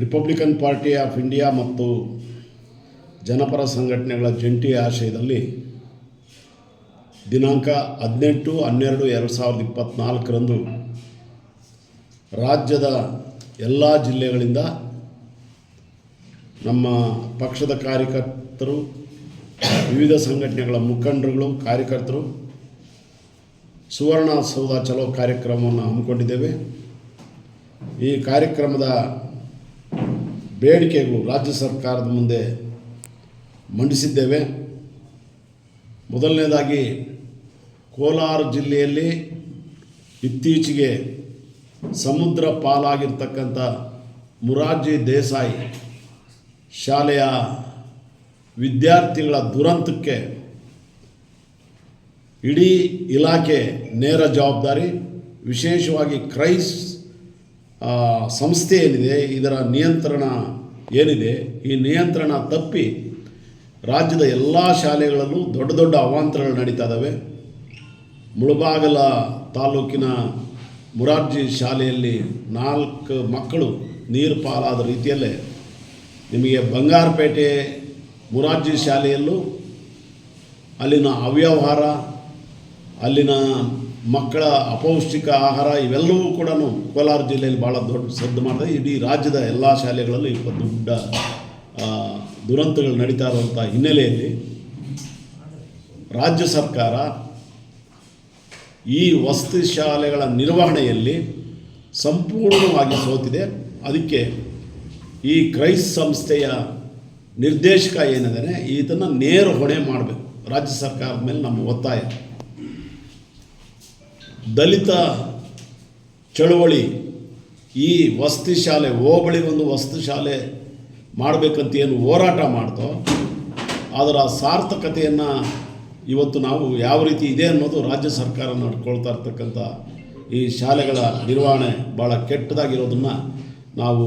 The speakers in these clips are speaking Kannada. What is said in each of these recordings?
ರಿಪಬ್ಲಿಕನ್ ಪಾರ್ಟಿ ಆಫ್ ಇಂಡಿಯಾ ಮತ್ತು ಜನಪರ ಸಂಘಟನೆಗಳ ಜಂಟಿ ಆಶಯದಲ್ಲಿ ದಿನಾಂಕ ಹದಿನೆಂಟು, ಹನ್ನೆರಡು, ಎರಡು ಸಾವಿರದ ಇಪ್ಪತ್ತ್ನಾಲ್ಕರಂದು ರಾಜ್ಯದ ಎಲ್ಲ ಜಿಲ್ಲೆಗಳಿಂದ ನಮ್ಮ ಪಕ್ಷದ ಕಾರ್ಯಕರ್ತರು, ವಿವಿಧ ಸಂಘಟನೆಗಳ ಮುಖಂಡರುಗಳು, ಕಾರ್ಯಕರ್ತರು, ಸುವರ್ಣ ಸೌಧ ಚಲೋ ಕಾರ್ಯಕ್ರಮವನ್ನು ಹಮ್ಮಿಕೊಂಡಿದ್ದೇವೆ. ಈ ಕಾರ್ಯಕ್ರಮದ ಬೇಡಿಕೆಗಳು ರಾಜ್ಯ ಸರ್ಕಾರದ ಮುಂದೆ ಮಂಡಿಸಿದ್ದೇವೆ. ಮೊದಲನೇದಾಗಿ ಕೋಲಾರ ಜಿಲ್ಲೆಯಲ್ಲಿ ಇತ್ತೀಚೆಗೆ ಸಮುದ್ರ ಪಾಲಾಗಿರ್ತಕ್ಕಂಥ ಮುರಾರ್ಜಿ ದೇಸಾಯಿ ಶಾಲೆಯ ವಿದ್ಯಾರ್ಥಿಗಳ ದುರಂತಕ್ಕೆ ಇಡೀ ಇಲಾಖೆ ನೇರ ಜವಾಬ್ದಾರಿ, ವಿಶೇಷವಾಗಿ ಕ್ರೈಸ್ ಸಂಸ್ಥೆ ಏನಿದೆ ಇದರ ನಿಯಂತ್ರಣ ಏನಿದೆ, ಈ ನಿಯಂತ್ರಣ ತಪ್ಪಿ ರಾಜ್ಯದ ಎಲ್ಲ ಶಾಲೆಗಳಲ್ಲೂ ದೊಡ್ಡ ದೊಡ್ಡ ಅವಾಂತರಗಳು ನಡೀತಾ ಇದ್ದಾವೆ ಮುಳಬಾಗಲ ತಾಲೂಕಿನ ಮುರಾರ್ಜಿ ಶಾಲೆಯಲ್ಲಿ ನಾಲ್ಕು ಮಕ್ಕಳು ನೀರು ಪಾಲಾದ ರೀತಿಯಲ್ಲೇ ನಿಮಗೆ ಬಂಗಾರಪೇಟೆ ಮುರಾರ್ಜಿ ಶಾಲೆಯಲ್ಲೂ ಅಲ್ಲಿನ ಅವ್ಯವಹಾರ, ಅಲ್ಲಿನ ಮಕ್ಕಳ ಅಪೌಷ್ಟಿಕ ಆಹಾರ ಇವೆಲ್ಲವೂ ಕೂಡ ಕೋಲಾರ ಜಿಲ್ಲೆಯಲ್ಲಿ ಭಾಳ ದೊಡ್ಡ ಸದ್ದು ಮಾಡಿದೆ. ಇಡೀ ರಾಜ್ಯದ ಎಲ್ಲ ಶಾಲೆಗಳಲ್ಲಿ ಇಪ್ಪ ದೊಡ್ಡ ದುರಂತಗಳು ನಡೀತಾ ಇರುವಂಥ ಹಿನ್ನೆಲೆಯಲ್ಲಿ ರಾಜ್ಯ ಸರ್ಕಾರ ಈ ವಸತಿ ಶಾಲೆಗಳ ನಿರ್ವಹಣೆಯಲ್ಲಿ ಸಂಪೂರ್ಣವಾಗಿ ಸೋತಿದೆ. ಅದಕ್ಕೆ ಈ ಕ್ರೈಸ್ ಸಂಸ್ಥೆಯ ನಿರ್ದೇಶಕ ಏನಿದೆ ಇದನ್ನು ನೇರ ಹೊಣೆ ಮಾಡಬೇಕು. ರಾಜ್ಯ ಸರ್ಕಾರದ ಮೇಲೆ ನಮ್ಮ ಒತ್ತಾಯ. ದಲಿತ ಚಳುವಳಿ ಈ ವಸತಿ ಶಾಲೆ, ಹೋಬಳಿ ಒಂದು ವಸತಿ ಶಾಲೆ ಮಾಡಬೇಕಂತ ಏನು ಹೋರಾಟ ಮಾಡ್ತೋ, ಅದರ ಸಾರ್ಥಕತೆಯನ್ನು ಇವತ್ತು ನಾವು ಯಾವ ರೀತಿ ಇದೆ ಅನ್ನೋದು ರಾಜ್ಯ ಸರ್ಕಾರ ನಡ್ಕೊಳ್ತಾ ಇರ್ತಕ್ಕಂಥ ಈ ಶಾಲೆಗಳ ನಿರ್ವಹಣೆ ಭಾಳ ಕೆಟ್ಟದಾಗಿರೋದನ್ನು ನಾವು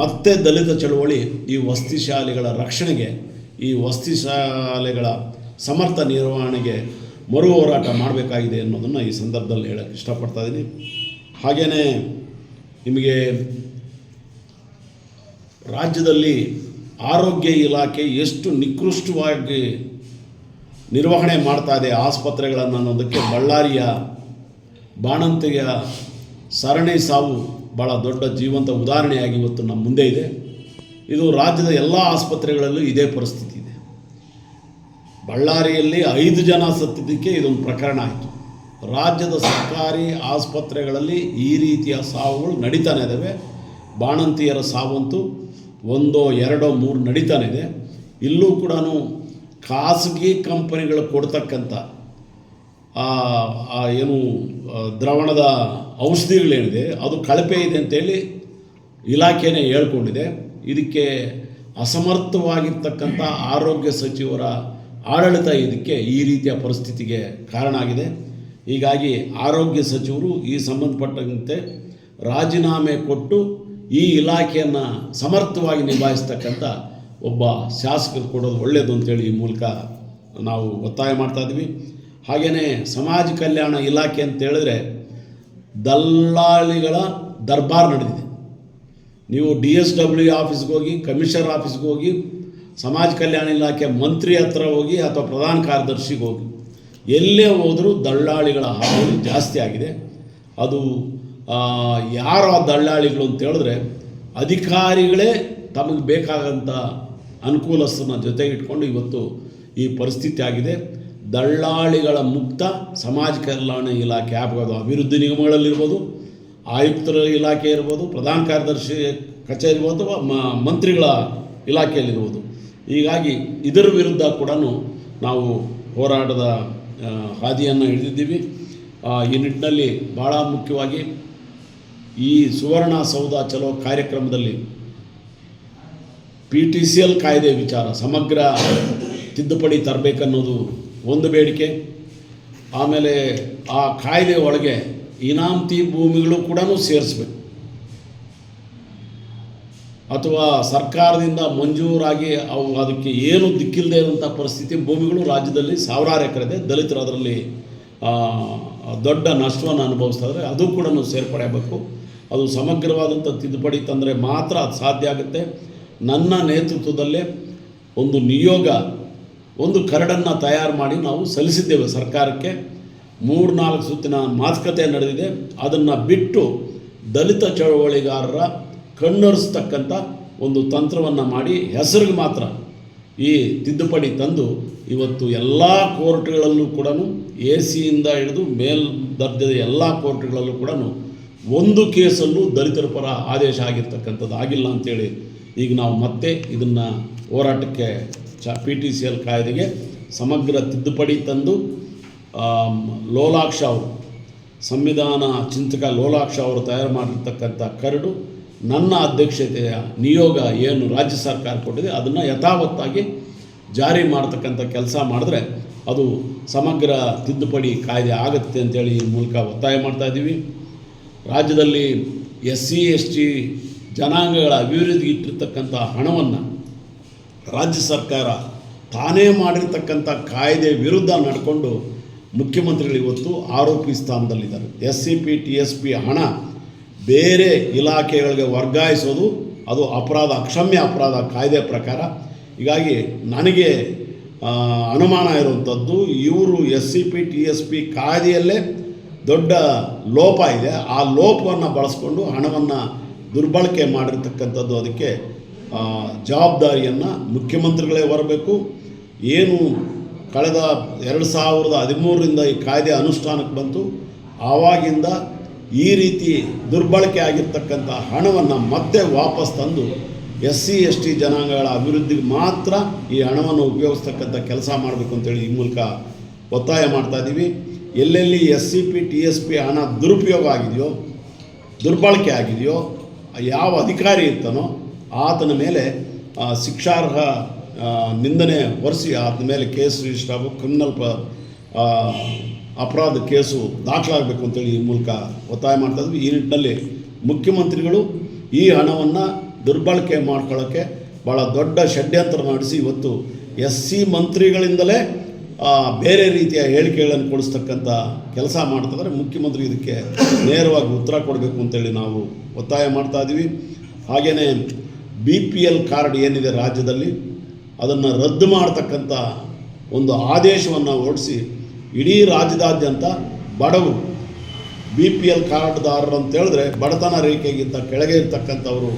ಮತ್ತೆ ದಲಿತ ಚಳುವಳಿ ಈ ವಸತಿ ಶಾಲೆಗಳ ರಕ್ಷಣೆಗೆ, ಈ ವಸತಿ ಶಾಲೆಗಳ ಸಮರ್ಥ ನಿರ್ವಹಣೆಗೆ ಮರು ಹೋರಾಟ ಮಾಡಬೇಕಾಗಿದೆ ಅನ್ನೋದನ್ನು ಈ ಸಂದರ್ಭದಲ್ಲಿ ಹೇಳಕ್ಕೆ ಇಷ್ಟಪಡ್ತಾ ಇದ್ದೀನಿ ಹಾಗೆಯೇ ನಿಮಗೆ ರಾಜ್ಯದಲ್ಲಿ ಆರೋಗ್ಯ ಇಲಾಖೆ ಎಷ್ಟು ನಿಕೃಷ್ಟವಾಗಿ ನಿರ್ವಹಣೆ ಮಾಡ್ತಾ ಇದೆ ಆಸ್ಪತ್ರೆಗಳನ್ನು ಅನ್ನೋದಕ್ಕೆ ಬಳ್ಳಾರಿಯ ಬಾಣಂತಿಯ ಸರಣಿ ಸಾವು ಭಾಳ ದೊಡ್ಡ ಜೀವಂತ ಉದಾಹರಣೆಯಾಗಿ ಇವತ್ತು ನಮ್ಮ ಮುಂದೆ ಇದೆ. ಇದು ರಾಜ್ಯದ ಎಲ್ಲ ಆಸ್ಪತ್ರೆಗಳಲ್ಲೂ ಇದೇ ಪರಿಸ್ಥಿತಿ. ಬಳ್ಳಾರಿಯಲ್ಲಿ ಐದು ಜನ ಸತ್ತಿದ್ದಕ್ಕೆ ಇದೊಂದು ಪ್ರಕರಣ ಆಯಿತು. ರಾಜ್ಯದ ಸರ್ಕಾರಿ ಆಸ್ಪತ್ರೆಗಳಲ್ಲಿ ಈ ರೀತಿಯ ಸಾವುಗಳು ನಡೀತಾನೆ ಇದ್ದಾವೆ ಬಾಣಂತಿಯರ ಸಾವಂತೂ ಒಂದೋ ಎರಡೋ ಮೂರು ನಡೀತಾನೆ ಇದೆ. ಇಲ್ಲೂ ಕೂಡ ಖಾಸಗಿ ಕಂಪನಿಗಳು ಕೊಡ್ತಕ್ಕಂಥ ಏನು ದ್ರವಣದ ಔಷಧಿಗಳೇನಿದೆ, ಅದು ಕಳಪೆ ಇದೆ ಅಂತೇಳಿ ಇಲಾಖೆನೇ ಹೇಳ್ಕೊಂಡಿದೆ. ಇದಕ್ಕೆ ಅಸಮರ್ಥವಾಗಿರ್ತಕ್ಕಂಥ ಆರೋಗ್ಯ ಸಚಿವರ ಆಡಳಿತ ಇದಕ್ಕೆ ಈ ರೀತಿಯ ಪರಿಸ್ಥಿತಿಗೆ ಕಾರಣ ಆಗಿದೆ. ಹೀಗಾಗಿ ಆರೋಗ್ಯ ಸಚಿವರು ಈ ಸಂಬಂಧಪಟ್ಟಂತೆ ರಾಜೀನಾಮೆ ಕೊಟ್ಟು ಈ ಇಲಾಖೆಯನ್ನು ಸಮರ್ಥವಾಗಿ ನಿಭಾಯಿಸ್ತಕ್ಕಂಥ ಒಬ್ಬ ಶಾಸಕರು ಕೊಡೋದು ಒಳ್ಳೆಯದು ಅಂತೇಳಿ ಈ ಮೂಲಕ ನಾವು ಒತ್ತಾಯ ಮಾಡ್ತಾ ಇದ್ವಿ ಹಾಗೆಯೇ ಸಮಾಜ ಕಲ್ಯಾಣ ಇಲಾಖೆ ಅಂತ ಹೇಳಿದ್ರೆ ದಲ್ಲಾಳಿಗಳ ದರ್ಬಾರ್ ನಡೆದಿದೆ. ನೀವು ಡಿ ಎಸ್ ಡಬ್ಲ್ಯೂ ಆಫೀಸ್ಗೆ ಹೋಗಿ, ಕಮಿಷನರ್ ಆಫೀಸ್ಗೆ ಹೋಗಿ ಸಮಾಜ ಕಲ್ಯಾಣ ಇಲಾಖೆ ಮಂತ್ರಿ ಹತ್ರ ಹೋಗಿ ಅಥವಾ ಪ್ರಧಾನ ಕಾರ್ಯದರ್ಶಿಗೆ ಹೋಗಿ, ಎಲ್ಲೇ ಹೋದರೂ ದಳ್ಳಾಳಿಗಳ ಹಾವಳಿ ಜಾಸ್ತಿ ಆಗಿದೆ. ಅದು ಯಾರು ಆ ದಳ್ಳಾಳಿಗಳು ಅಂತ ಹೇಳಿದ್ರೆ ಅಧಿಕಾರಿಗಳೇ ತಮಗೆ ಬೇಕಾದಂಥ ಅನುಕೂಲಸ್ಥನ ಜೊತೆಗಿಟ್ಕೊಂಡು ಇವತ್ತು ಈ ಪರಿಸ್ಥಿತಿ ಆಗಿದೆ. ದಳ್ಳಾಳಿಗಳ ಮುಕ್ತ ಸಮಾಜ ಕಲ್ಯಾಣ ಇಲಾಖೆ ಆಗ್ಬೋದು ಅಭಿವೃದ್ಧಿ ನಿಗಮಗಳಲ್ಲಿರ್ಬೋದು ಆಯುಕ್ತರ ಇಲಾಖೆ ಇರ್ಬೋದು, ಪ್ರಧಾನ ಕಾರ್ಯದರ್ಶಿ ಕಚೇರಿ ಇರ್ಬೋದು ಅಥವಾ ಮಂತ್ರಿಗಳ ಇಲಾಖೆಯಲ್ಲಿರ್ಬೋದು ಹೀಗಾಗಿ ಇದರ ವಿರುದ್ಧ ಕೂಡ ನಾವು ಹೋರಾಟದ ಹಾದಿಯನ್ನು ಹಿಡಿದಿದ್ದೀವಿ. ಈ ನಿಟ್ಟಿನಲ್ಲಿ ಭಾಳ ಮುಖ್ಯವಾಗಿ ಈ ಸುವರ್ಣ ಸೌಧ ಚಲೋ ಕಾರ್ಯಕ್ರಮದಲ್ಲಿ ಪಿ ಟಿ ಸಿ ಎಲ್ ಕಾಯ್ದೆ ವಿಚಾರ, ಸಮಗ್ರ ತಿದ್ದುಪಡಿ ತರಬೇಕನ್ನೋದು ಒಂದು ಬೇಡಿಕೆ. ಆಮೇಲೆ ಆ ಕಾಯ್ದೆ ಒಳಗೆ ಇನಾಮತಿ ಭೂಮಿಗಳು ಕೂಡ ಸೇರಿಸ್ಬೇಕು. ಅಥವಾ ಸರ್ಕಾರದಿಂದ ಮಂಜೂರಾಗಿ ಅವು ಅದಕ್ಕೆ ಏನು ದಿಕ್ಕಿಲ್ಲದೆ ಇರುವಂಥ ಪರಿಸ್ಥಿತಿ, ಭೂಮಿಗಳು ರಾಜ್ಯದಲ್ಲಿ ಸಾವಿರಾರು ಎಕರೆ ಇದೆ ದಲಿತರು ಅದರಲ್ಲಿ ದೊಡ್ಡ ನಷ್ಟವನ್ನು ಅನುಭವಿಸ್ತಾ ಇದ್ದಾರೆ. ಅದು ಕೂಡ ಸೇರ್ಪಡೆ ಆಗಬೇಕು. ಅದು ಸಮಗ್ರವಾದಂಥ ತಿದ್ದುಪಡಿ ತಂದರೆ ಮಾತ್ರ ಅದು ಸಾಧ್ಯ ಆಗುತ್ತೆ. ನನ್ನ ನೇತೃತ್ವದಲ್ಲೇ ಒಂದು ನಿಯೋಗ, ಒಂದು ಕರಡನ್ನು ತಯಾರು ಮಾಡಿ ನಾವು ಸಲ್ಲಿಸಿದ್ದೇವೆ ಸರ್ಕಾರಕ್ಕೆ. ಮೂರು ನಾಲ್ಕು ಸುತ್ತಿನ ಮಾತುಕತೆ ನಡೆದಿದೆ. ಅದನ್ನು ಬಿಟ್ಟು ದಲಿತ ಚಳವಳಿಗಾರರ ಕಣ್ಣೊರೆಸ್ತಕ್ಕಂಥ ಒಂದು ತಂತ್ರವನ್ನು ಮಾಡಿ ಹೆಸರಿಗೆ ಮಾತ್ರ ಈ ತಿದ್ದುಪಡಿ ತಂದು ಇವತ್ತು ಎಲ್ಲ ಕೋರ್ಟ್ಗಳಲ್ಲೂ ಕೂಡ ಎ ಸಿಯಿಂದ ಹಿಡಿದು ಮೇಲ್ ದರ್ಜೆಯ ಎಲ್ಲ ಕೋರ್ಟ್ಗಳಲ್ಲೂ ಕೂಡ ಒಂದು ಕೇಸಲ್ಲೂ ದಲಿತರ ಪರ ಆದೇಶ ಆಗಿರ್ತಕ್ಕಂಥದ್ದು ಆಗಿಲ್ಲ ಅಂತೇಳಿ ಈಗ ನಾವು ಮತ್ತೆ ಇದನ್ನು ಹೋರಾಟಕ್ಕೆ ಚ ಪಿ ಟಿ ಸಿ ಎಲ್ ಕಾಯ್ದೆಗೆ ಸಮಗ್ರ ತಿದ್ದುಪಡಿ ತಂದು ಲೋಲಾಕ್ಷ ಅವರು, ಸಂವಿಧಾನ ಚಿಂತಕ ಲೋಲಾಕ್ಷ ಅವರು ತಯಾರು ಮಾಡಿರ್ತಕ್ಕಂಥ ಕರಡು ನನ್ನ ಅಧ್ಯಕ್ಷತೆಯ ನಿಯೋಗ ಏನು ರಾಜ್ಯ ಸರ್ಕಾರ ಕೊಟ್ಟಿದೆ, ಅದನ್ನು ಯಥಾವತ್ತಾಗಿ ಜಾರಿ ಮಾಡ್ತಕ್ಕಂಥ ಕೆಲಸ ಮಾಡಿದ್ರೆ ಅದು ಸಮಗ್ರ ತಿದ್ದುಪಡಿ ಕಾಯ್ದೆ ಆಗುತ್ತೆ ಅಂತೇಳಿ ಈ ಮೂಲಕ ಒತ್ತಾಯ ಮಾಡ್ತಾ ಇದ್ದೀವಿ. ರಾಜ್ಯದಲ್ಲಿ ಎಸ್ ಸಿ, ಎಸ್ ಟಿ ಜನಾಂಗಗಳ ಅಭಿವೃದ್ಧಿಗೆ ಇಟ್ಟಿರ್ತಕ್ಕಂಥ ಹಣವನ್ನು ರಾಜ್ಯ ಸರ್ಕಾರ ತಾನೇ ಮಾಡಿರ್ತಕ್ಕಂಥ ಕಾಯ್ದೆ ವಿರುದ್ಧ ನಡ್ಕೊಂಡು ಮುಖ್ಯಮಂತ್ರಿಗಳು ಇವತ್ತು ಆರೋಪಿ ಸ್ಥಾನದಲ್ಲಿದ್ದಾರೆ. S C P, T S P ಹಣ ಬೇರೆ ಇಲಾಖೆಗಳಿಗೆ ವರ್ಗಾಯಿಸೋದು ಅದು ಅಪರಾಧ, ಅಕ್ಷಮ್ಯ ಅಪರಾಧ ಕಾಯ್ದೆ ಪ್ರಕಾರ. ಹೀಗಾಗಿ ನನಗೆ ಅನುಮಾನ ಇರುವಂಥದ್ದು ಇವರು S C P, T S P ಕಾಯ್ದೆಯಲ್ಲೇ ದೊಡ್ಡ ಲೋಪ ಇದೆ. ಆ ಲೋಪವನ್ನು ಬಳಸ್ಕೊಂಡು ಹಣವನ್ನು ದುರ್ಬಳಕೆ ಮಾಡಿರ್ತಕ್ಕಂಥದ್ದು ಅದಕ್ಕೆ ಜವಾಬ್ದಾರಿಯನ್ನು ಮುಖ್ಯಮಂತ್ರಿಗಳೇ ಬರಬೇಕು ಏನು ಕಳೆದ ಎರಡು ಸಾವಿರದ ಹದಿಮೂರರಿಂದ ಈ ಕಾಯ್ದೆ ಅನುಷ್ಠಾನಕ್ಕೆ ಬಂತು. ಆವಾಗಿಂದ ಈ ರೀತಿ ದುರ್ಬಳಕೆ ಆಗಿರ್ತಕ್ಕಂಥ ಹಣವನ್ನು ಮತ್ತೆ ವಾಪಸ್ ತಂದು ಎಸ್ ಸಿ ಎಸ್ ಟಿ ಜನಾಂಗಗಳ ಅಭಿವೃದ್ಧಿಗೆ ಮಾತ್ರ ಈ ಹಣವನ್ನು ಉಪಯೋಗಿಸ್ತಕ್ಕಂಥ ಕೆಲಸ ಮಾಡಬೇಕು ಅಂತೇಳಿ ಈ ಮೂಲಕ ಒತ್ತಾಯ ಮಾಡ್ತಾ ಇದ್ದೀವಿ ಎಲ್ಲೆಲ್ಲಿ S C P T S P ಹಣ ದುರುಪಯೋಗ ಆಗಿದೆಯೋ ದುರ್ಬಳಕೆ ಆಗಿದೆಯೋ ಯಾವ ಅಧಿಕಾರಿ ಇರ್ತಾನೋ ಆತನ ಮೇಲೆ ಶಿಕ್ಷಾರ್ಹ ನಿಂದನೆ ಹೊರಿಸಿ ಆತನ ಮೇಲೆ ಕೇಸ್ ರಿಜಿಸ್ಟರ್ ಆಗಬೇಕು ಕ್ರಿಮಿನಲ್ ಪ ಆ, ಅಪರಾಧ ಕೇಸು ದಾಖಲಾಗಬೇಕು ಅಂತೇಳಿ ಈ ಮೂಲಕ ಒತ್ತಾಯ ಮಾಡ್ತಾ ಇದ್ವಿ. ಈ ನಿಟ್ಟಿನಲ್ಲಿ ಮುಖ್ಯಮಂತ್ರಿಗಳು ಈ ಹಣವನ್ನು ದುರ್ಬಳಕೆ ಮಾಡ್ಕೊಳ್ಳೋಕ್ಕೆ ಭಾಳ ದೊಡ್ಡ ಷಡ್ಯಂತ್ರ ನಡೆಸಿ ಇವತ್ತು ಎಸ್ ಸಿ ಮಂತ್ರಿಗಳಿಂದಲೇ ಬೇರೆ ರೀತಿಯ ಹೇಳಿಕೆಗಳನ್ನು ಕೊಡಿಸ್ತಕ್ಕಂಥ ಕೆಲಸ ಮಾಡ್ತಿದ್ದಾರೆ ಮುಖ್ಯಮಂತ್ರಿ ಇದಕ್ಕೆ ನೇರವಾಗಿ ಉತ್ತರ ಕೊಡಬೇಕು ಅಂತೇಳಿ ನಾವು ಒತ್ತಾಯ ಮಾಡ್ತಾ ಇದ್ದೀವಿ. ಹಾಗೆಯೇ ಬಿ ಪಿ ಎಲ್ ಕಾರ್ಡ್ ಏನಿದೆ ರಾಜ್ಯದಲ್ಲಿ, ಅದನ್ನು ರದ್ದು ಮಾಡತಕ್ಕಂಥ ಒಂದು ಆದೇಶವನ್ನು ಹೊರಡಿಸಿ ಇಡೀ ರಾಜ್ಯದಾದ್ಯಂತ ಬಡವರು ಬಿ ಪಿ ಎಲ್ ಕಾರ್ಡ್ದಾರರು ಅಂತ ಹೇಳಿದ್ರೆ ಬಡತನ ರೇಖೆಗಿಂತ ಕೆಳಗೆ ಇರ್ತಕ್ಕಂಥವರು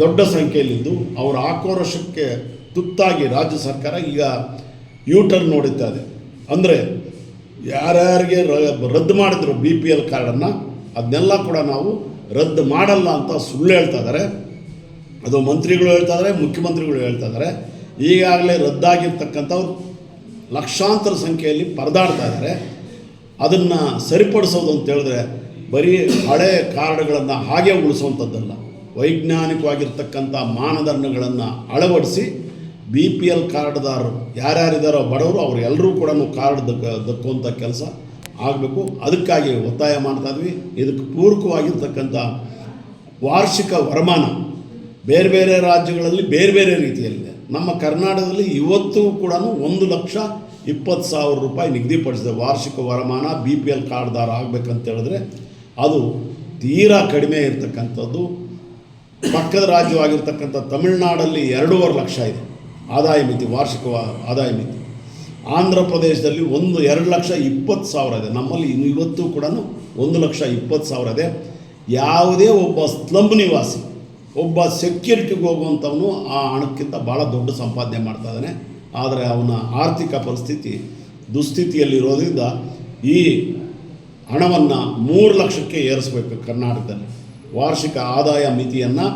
ದೊಡ್ಡ ಸಂಖ್ಯೆಯಲ್ಲಿದ್ದು ಅವರ ಆಕ್ರೋಶಕ್ಕೆ ತುತ್ತಾಗಿ ರಾಜ್ಯ ಸರ್ಕಾರ ಈಗ ಯೂ ಟರ್ನ್ ಇದೆ. ಅಂದರೆ ಯಾರ್ಯಾರಿಗೆ ರದ್ದು ಮಾಡಿದ್ರು ಬಿ ಪಿ ಎಲ್ ಕಾರ್ಡನ್ನು, ಅದನ್ನೆಲ್ಲ ಕೂಡ ನಾವು ರದ್ದು ಮಾಡಲ್ಲ ಅಂತ ಸುಳ್ಳು ಹೇಳ್ತಾ ಇದ್ದಾರೆ ಅದು ಮಂತ್ರಿಗಳು ಹೇಳ್ತಾ ಇದ್ದಾರೆ ಮುಖ್ಯಮಂತ್ರಿಗಳು ಹೇಳ್ತಾ ಇದ್ದಾರೆ ಈಗಾಗಲೇ ರದ್ದಾಗಿರ್ತಕ್ಕಂಥವ್ರು ಲಕ್ಷಾಂತರ ಸಂಖ್ಯೆಯಲ್ಲಿ ಪರದಾಡ್ತಾ ಇದ್ದಾರೆ. ಅದನ್ನು ಸರಿಪಡಿಸೋದು ಅಂತ ಹೇಳಿದ್ರೆ ಬರೀ ಹಳೆ ಕಾರ್ಡ್ಗಳನ್ನು ಹಾಗೆ ಉಳಿಸುವಂಥದ್ದಲ್ಲ ವೈಜ್ಞಾನಿಕವಾಗಿರ್ತಕ್ಕಂಥ ಮಾನದಂಡಗಳನ್ನು ಅಳವಡಿಸಿ ಬಿ ಪಿ ಎಲ್ ಕಾರ್ಡ್ದಾರರು ಯಾರ್ಯಾರಿದ್ದಾರೋ ಬಡವರು ಅವರೆಲ್ಲರೂ ಕೂಡ ಕಾರ್ಡ್ ದಕ್ಕ ದಕ್ಕುವಂಥ ಕೆಲಸ ಆಗಬೇಕು. ಅದಕ್ಕಾಗಿ ಒತ್ತಾಯ ಮಾಡ್ತಾ ಇದ್ವಿ. ಇದಕ್ಕೆ ಪೂರಕವಾಗಿರ್ತಕ್ಕಂಥ ವಾರ್ಷಿಕ ವರಮಾನ ಬೇರೆ ಬೇರೆ ರಾಜ್ಯಗಳಲ್ಲಿ ಬೇರೆ ಬೇರೆ ರೀತಿಯಲ್ಲಿದೆ. ನಮ್ಮ ಕರ್ನಾಟಕದಲ್ಲಿ ಇವತ್ತು ಕೂಡ ಒಂದು ಲಕ್ಷ ಇಪ್ಪತ್ತು ಸಾವಿರ ರೂಪಾಯಿ ನಿಗದಿಪಡಿಸಿದೆ ವಾರ್ಷಿಕ ವರಮಾನ ಬಿ ಪಿ ಎಲ್ ಕಾರ್ಡ್ದಾರ ಆಗಬೇಕಂತ ಹೇಳಿದ್ರೆ ಅದು ತೀರಾ ಕಡಿಮೆ ಇರತಕ್ಕಂಥದ್ದು. ಪಕ್ಕದ ರಾಜ್ಯವಾಗಿರ್ತಕ್ಕಂಥ ತಮಿಳುನಾಡಲ್ಲಿ ಎರಡೂವರೆ ಲಕ್ಷ ಇದೆ. ಆದಾಯ ಮಿತಿ, ವಾರ್ಷಿಕ ಆದಾಯ ಮಿತಿ. ಆಂಧ್ರ ಪ್ರದೇಶದಲ್ಲಿ ಒಂದು, ಎರಡು ಲಕ್ಷ ಇಪ್ಪತ್ತು ಸಾವಿರ ಇದೆ. ನಮ್ಮಲ್ಲಿ ಇನ್ನು ಇವತ್ತು ಕೂಡ ಒಂದು ಲಕ್ಷ ಇಪ್ಪತ್ತು ಸಾವಿರ ಇದೆ. ಯಾವುದೇ ಒಬ್ಬ ಸ್ಲಮ್ ನಿವಾಸಿ ಒಬ್ಬ ಸೆಕ್ಯೂರಿಟಿಗೆ ಹೋಗುವಂಥವನು ಆ ಹಣಕ್ಕಿಂತ ಭಾಳ ದೊಡ್ಡ ಸಂಪಾದನೆ ಮಾಡ್ತಾ ಇದ್ದಾನೆ. ಆದರೆ ಅವನ ಆರ್ಥಿಕ ಪರಿಸ್ಥಿತಿ ದುಸ್ಥಿತಿಯಲ್ಲಿರೋದ್ರಿಂದ ಈ ಹಣವನ್ನು ಮೂರು ಲಕ್ಷಕ್ಕೆ ಏರಿಸಬೇಕು ಕರ್ನಾಟಕದಲ್ಲಿ. ವಾರ್ಷಿಕ ಆದಾಯ ಮಿತಿಯನ್ನು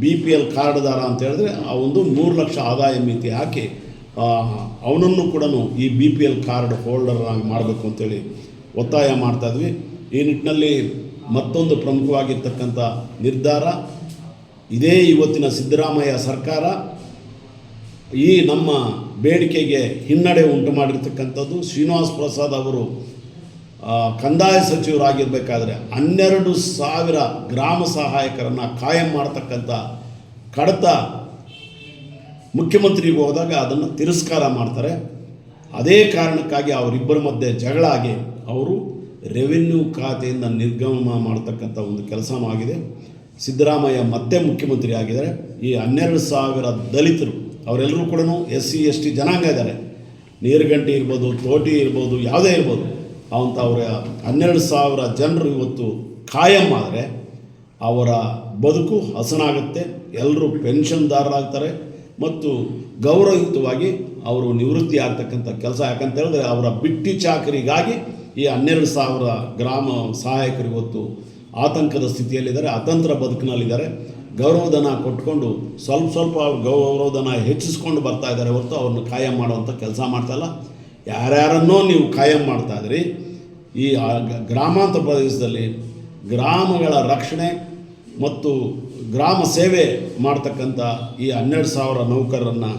ಬಿ ಪಿ ಎಲ್ ಕಾರ್ಡ್ದಾರ ಅಂತ ಹೇಳಿದ್ರೆ ಆ ಒಂದು ಮೂರು ಲಕ್ಷ ಆದಾಯ ಮಿತಿ ಹಾಕಿ ಅವನನ್ನು ಕೂಡ ಈ B P L card holder ಆಗಿ ಮಾಡಬೇಕು ಅಂತೇಳಿ ಒತ್ತಾಯ ಮಾಡ್ತಾಯಿದ್ವಿ ಈ ನಿಟ್ಟಿನಲ್ಲಿ ಮತ್ತೊಂದು ಪ್ರಮುಖವಾಗಿರ್ತಕ್ಕಂಥ ನಿರ್ಧಾರ ಇದೇ ಇವತ್ತಿನ ಸಿದ್ದರಾಮಯ್ಯ ಸರ್ಕಾರ ಈ ನಮ್ಮ ಬೇಡಿಕೆಗೆ ಹಿನ್ನಡೆ ಉಂಟು ಮಾಡಿರ್ತಕ್ಕಂಥದ್ದು. ಶ್ರೀನಿವಾಸ್ ಪ್ರಸಾದ್ ಅವರು ಕಂದಾಯ ಸಚಿವರಾಗಿರಬೇಕಾದ್ರೆ ಹನ್ನೆರಡು ಸಾವಿರ ಗ್ರಾಮ ಸಹಾಯಕರನ್ನು ಕಾಯಂ ಮಾಡ್ತಕ್ಕಂಥ ಕಡತ ಮುಖ್ಯಮಂತ್ರಿಗೆ ಹೋದಾಗ ಅದನ್ನು ತಿರಸ್ಕಾರ ಮಾಡ್ತಾರೆ. ಅದೇ ಕಾರಣಕ್ಕಾಗಿ ಅವರಿಬ್ಬರ ಮಧ್ಯೆ ಜಗಳ ಆಗಿ ಅವರು ರೆವಿನ್ಯೂ ಖಾತೆಯಿಂದ ನಿರ್ಗಮನ ಮಾಡ್ತಕ್ಕಂಥ ಒಂದು ಕೆಲಸವಾಗಿದೆ. ಸಿದ್ದರಾಮಯ್ಯ ಮತ್ತೆ ಮುಖ್ಯಮಂತ್ರಿ ಆಗಿದ್ದಾರೆ. ಈ ಹನ್ನೆರಡು ಸಾವಿರ ದಲಿತರು, ಅವರೆಲ್ಲರೂ ಕೂಡ ಎಸ್ ಸಿ, ಎಸ್ ಟಿ ಜನಾಂಗ ಇದ್ದಾರೆ. ನೀರುಗಂಟಿ ಇರ್ಬೋದು, ತೋಟಿ ಇರ್ಬೋದು, ಯಾವುದೇ ಇರ್ಬೋದು, ಅವಂತ ಅವರ ಹನ್ನೆರಡು ಸಾವಿರ ಜನರು ಇವತ್ತು ಖಾಯಂ ಆದರೆ ಅವರ ಬದುಕು ಹಸನಾಗುತ್ತೆ. ಎಲ್ಲರೂ ಪೆನ್ಷನ್ದಾರರಾಗ್ತಾರೆ ಮತ್ತು ಗೌರವಯುತವಾಗಿ ಅವರು ನಿವೃತ್ತಿ ಆಗ್ತಕ್ಕಂಥ ಕೆಲಸ. ಯಾಕಂತ ಹೇಳಿದ್ರೆ ಅವರ ಬಿಟ್ಟಿ ಚಾಕರಿಗಾಗಿ ಈ ಹನ್ನೆರಡು ಸಾವಿರ ಗ್ರಾಮ ಸಹಾಯಕರು ಇವತ್ತು ಆತಂಕದ ಸ್ಥಿತಿಯಲ್ಲಿದ್ದಾರೆ, ಅತಂತ್ರ ಬದುಕಿನಲ್ಲಿದ್ದಾರೆ. ಗೌರವಧನ ಕೊಟ್ಕೊಂಡು ಸ್ವಲ್ಪ ಸ್ವಲ್ಪ ಗೌರವಧನ ಹೆಚ್ಚಿಸ್ಕೊಂಡು ಬರ್ತಾ ಇದ್ದಾರೆ ಹೊರತು ಅವ್ರನ್ನ ಕಾಯಂ ಮಾಡುವಂಥ ಕೆಲಸ ಮಾಡ್ತಾಯಿಲ್ಲ ಯಾರ್ಯಾರನ್ನೋ ನೀವು ಕಾಯಂ ಮಾಡ್ತಾ ಇದ್ರಿ ಈ ಗ್ರಾಮಾಂತರ ಪ್ರದೇಶದಲ್ಲಿ ಗ್ರಾಮಗಳ ರಕ್ಷಣೆ ಮತ್ತು ಗ್ರಾಮ ಸೇವೆ ಮಾಡ್ತಕ್ಕಂಥ ಈ ಹನ್ನೆರಡು ಸಾವಿರ ನೌಕರರನ್ನು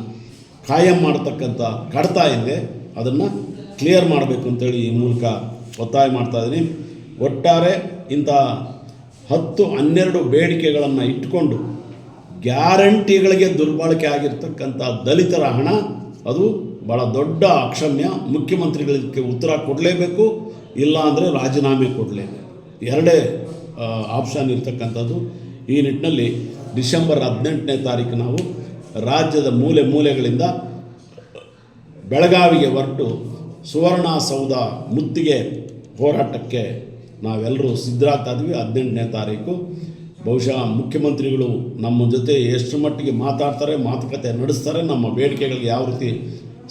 ಕಾಯಂ ಮಾಡ್ತಕ್ಕಂಥ ಕಡತ ಇದೆ. ಅದನ್ನು ಕ್ಲಿಯರ್ ಮಾಡಬೇಕು ಅಂತೇಳಿ ಈ ಮೂಲಕ ಒತ್ತಾಯ ಮಾಡ್ತಾ ಇದ್ದೀನಿ. ಒಟ್ಟಾರೆ ಇಂಥ ಹತ್ತು ಹನ್ನೆರಡು ಬೇಡಿಕೆಗಳನ್ನು ಇಟ್ಕೊಂಡು ಗ್ಯಾರಂಟಿಗಳಿಗೆ ದುರ್ಬಳಕೆ ಆಗಿರ್ತಕ್ಕಂಥ ದಲಿತರ ಹಣ, ಅದು ಭಾಳ ದೊಡ್ಡ ಅಕ್ಷಮ್ಯ. ಮುಖ್ಯಮಂತ್ರಿಗಳಿಗೆ ಉತ್ತರ ಕೊಡಲೇಬೇಕು ಇಲ್ಲ ಅಂದರೆ ರಾಜೀನಾಮೆ ಕೊಡಲೇಬೇಕು. ಎರಡೇ ಆಪ್ಷನ್ ಇರ್ತಕ್ಕಂಥದ್ದು. ಈ ನಿಟ್ಟಿನಲ್ಲಿ ಡಿಸೆಂಬರ್ ಹದಿನೆಂಟನೇ ತಾರೀಕು ನಾವು ರಾಜ್ಯದ ಮೂಲೆ ಮೂಲೆಗಳಿಂದ ಬೆಳಗಾವಿಗೆ ಹೊರಟು ಸುವರ್ಣಸೌಧ ಮುತ್ತಿಗೆ ಹೋರಾಟಕ್ಕೆ ನಾವೆಲ್ಲರೂ ಸಿದ್ಧರಾಗ್ತಾ ಇದ್ವಿ ಹದಿನೆಂಟನೇ ತಾರೀಕು. ಬಹುಶಃ ಮುಖ್ಯಮಂತ್ರಿಗಳು ನಮ್ಮ ಜೊತೆ ಎಷ್ಟು ಮಟ್ಟಿಗೆ ಮಾತಾಡ್ತಾರೆ, ಮಾತುಕತೆ ನಡೆಸ್ತಾರೆ, ನಮ್ಮ ಬೇಡಿಕೆಗಳಿಗೆ ಯಾವ ರೀತಿ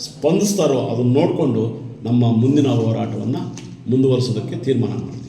ಸ್ಪಂದಿಸ್ತಾರೋ ಅದನ್ನು ನೋಡಿಕೊಂಡು ನಮ್ಮ ಮುಂದಿನ ಹೋರಾಟವನ್ನು ಮುಂದುವರಿಸೋದಕ್ಕೆ ತೀರ್ಮಾನ ಮಾಡ್ತೀವಿ